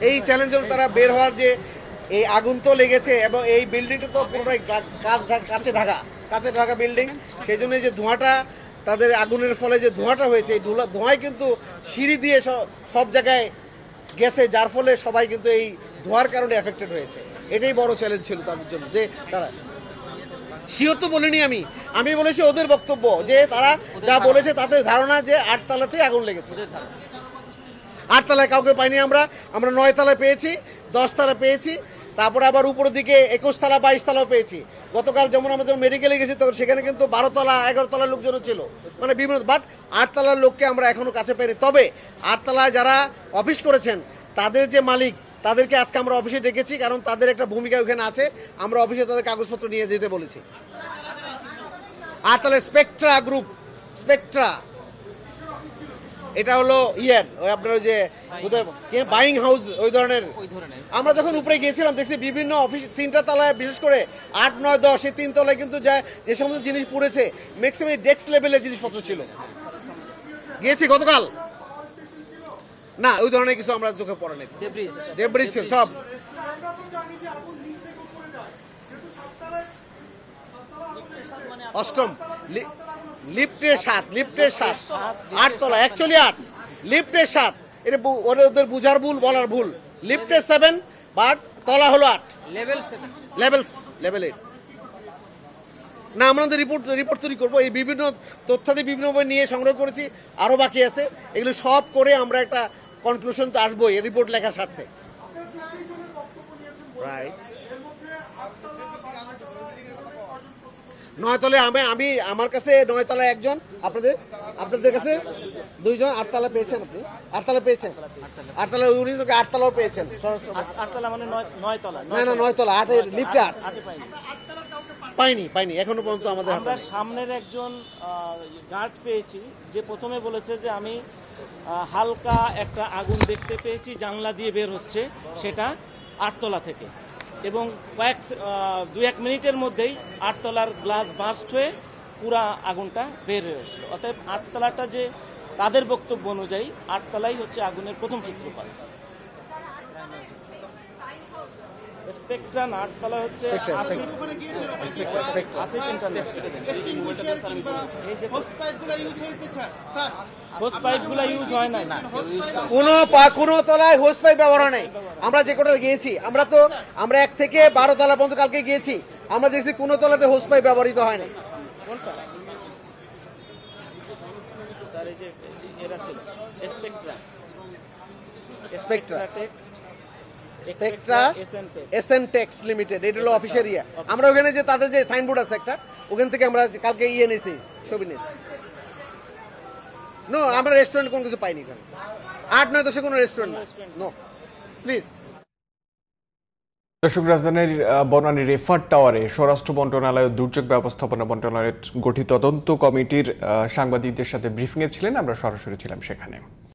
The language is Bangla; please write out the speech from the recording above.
এই চ্যালেঞ্জের তারা বের হওয়ার যে এই আগুন তো লেগেছে এবং এই বিল্ডিংটা তো পুরোটাই গা- কাছে ঢাকা কাছে ঢাকা বিল্ডিং সেই জন্য যে ধোঁয়াটা, তাদের আগুনের ফলে যে ধোঁয়াটা হয়েছে, এই ধোঁয়ায় কিন্তু সিঁড়ি দিয়ে সব- সব জায়গায় গেছে, যার ফলে সবাই কিন্তু এই ধোঁয়ার কারণে এফেক্টেড হয়েছে। এটাই বড় চ্যালেঞ্জ ছিল তাদের জন্য, যে তারা শিওর তো বলিনি আমি আমি বলেছি ওদের বক্তব্য, যে তারা যা বলেছে তাদের ধারণা যে আটতলাতেই আগুন লেগেছে। আটতলায় কাউকে পাইনি আমরা। আমরা নয় তলায় পেয়েছি, দশ তলা পেয়েছি, তারপরে আবার উপরের দিকে একুশ তলা, বাইশ তলাও পেয়েছি। গতকাল যেমন আমরা যখন মেডিকেলে গেছি, তখন সেখানে কিন্তু বারো তলা, এগারো তলার লোকজনও ছিল। মানে বিভিন্ন বাট আটতলার লোককে আমরা এখনও কাছে পাইনি। তবে আটতলায় যারা অফিস করেছেন, তাদের যে মালিক, তাদেরকে আজকে আমরা অফিসে ডেকেছি, কারণ তাদের একটা ভূমিকা ওখানে আছে। আমরা অফিসে তাদের কাগজপত্র নিয়ে যেতে বলেছি। আটতলায় স্পেকট্রা গ্রুপ স্পেকট্রা এটা হলো ইয়ের ওই আপনার ওই যে বাইং হাউস ওই ধরনের। আমরা যখন উপরে গিয়েছিলাম দেখছি বিভিন্ন অফিস তিনটা তলায় বিশেষ করে আট নয় দশ এই তিন তলায় কিন্তু যা যে সমস্ত জিনিস পড়েছে ম্যাক্সিমাম ডেস্ক লেভেলের জিনিসপত্র ছিল। গিয়েছি গতকাল। না ওই ধরনের কিছু আমরা চোখে পড়ে নেই। ডেব্রিজ ছিল সব। অষ্টম। লি- লিফটের সাত লিফটের সাত। আটতলা অ্যাকচুয়ালি আট। লিফটের সাত। এটা ওদের ওদের বুঝার ভুল বলার ভুল। লিফটের সেভেন বাট তলা হলো আট। Level seven level level eight না আমাদের রিপোর্ট রিপোর্ট তৈরি করব। এই বিভিন্ন তথ্যাদি বিভিন্নভাবে নিয়ে সংগ্রহ করেছি। আরও বাকি আছে। এগুলো সব করে আমরা একটা কনক্লুশন তো আসব এই রিপোর্ট লেখার স্বার্থে। রাইট নয়তলে আমি আমি আমার কাছে নয়তলা একজন আপনাদের আপনাদের কাছে দুইজন আটতলা পেয়েছেন আপনি। আটতলা পেয়েছেন। আটতলা উনি তোকে আটতলাও পেয়েছেন। আটতলা মানে নয় নয়তলা না না নয়তলা। আটে লিফটে আট। পাইনি। পাইনি পাইনি এখনও পর্যন্ত আমাদের আমরা সামনের একজন গার্ড পেয়েছি যে প্রথমে বলেছে যে আমি হালকা একটা আগুন দেখতে পেয়েছি জানলা দিয়ে বের হচ্ছে সেটা আটতলা থেকে। এবং কয়েক দু এক মিনিটের মধ্যেই আটতলার গ্লাস বাস্ট হয়ে পুরা আগুনটা বের হয়ে আসলো। অতএব আটতলাটা যে তাদের বক্তব্য অনুযায়ী আটতলাই হচ্ছে আগুনের প্রথম সূত্রপাত স্পেকট্রা না, আটতলা হচ্ছে হোস পাইপগুলো ইউজ হয় না। কোনো পা- কোনো তলায় হোস পাইপ ব্যবহার হয় নাই। আমরা যে কোটা গিয়েছি আমরা তো আমরা এক থেকে বারো তলা পর্যন্ত কালকে গিয়েছি। আমরা দেখছি কোনো তলাতে হোস পাইপ ব্যবহৃত হয় নাই। কোনটা? স্যার এই যে এরা ছিল। Spectra text Spectra SN tech limited এটা হলো অফিসের ইয়ে। আমরা ওখানে যে তাদের যে সাইনবোর্ড আছে একটা ওখান থেকে আমরা কালকে ইয়ে নিয়েছি ছবি নিয়েছি। নো আমরা রেস্টুরেন্ট কোনো কিছু পাইনি এখানে। আট নয় দশে কোনো রেস্টুরেন্ট নো। প্লিজ দর্শক রাজধানীর বনানী রেফার টাওয়ারে স্বরাষ্ট্র মন্ত্রণালয় ও দুর্যোগ ব্যবস্থাপনা মন্ত্রণালয়ের গঠিত তদন্ত কমিটির সাংবাদিকদের সাথে ব্রিফিংয়ে ছিলেন। আমরা সরাসরি ছিলাম সেখানে।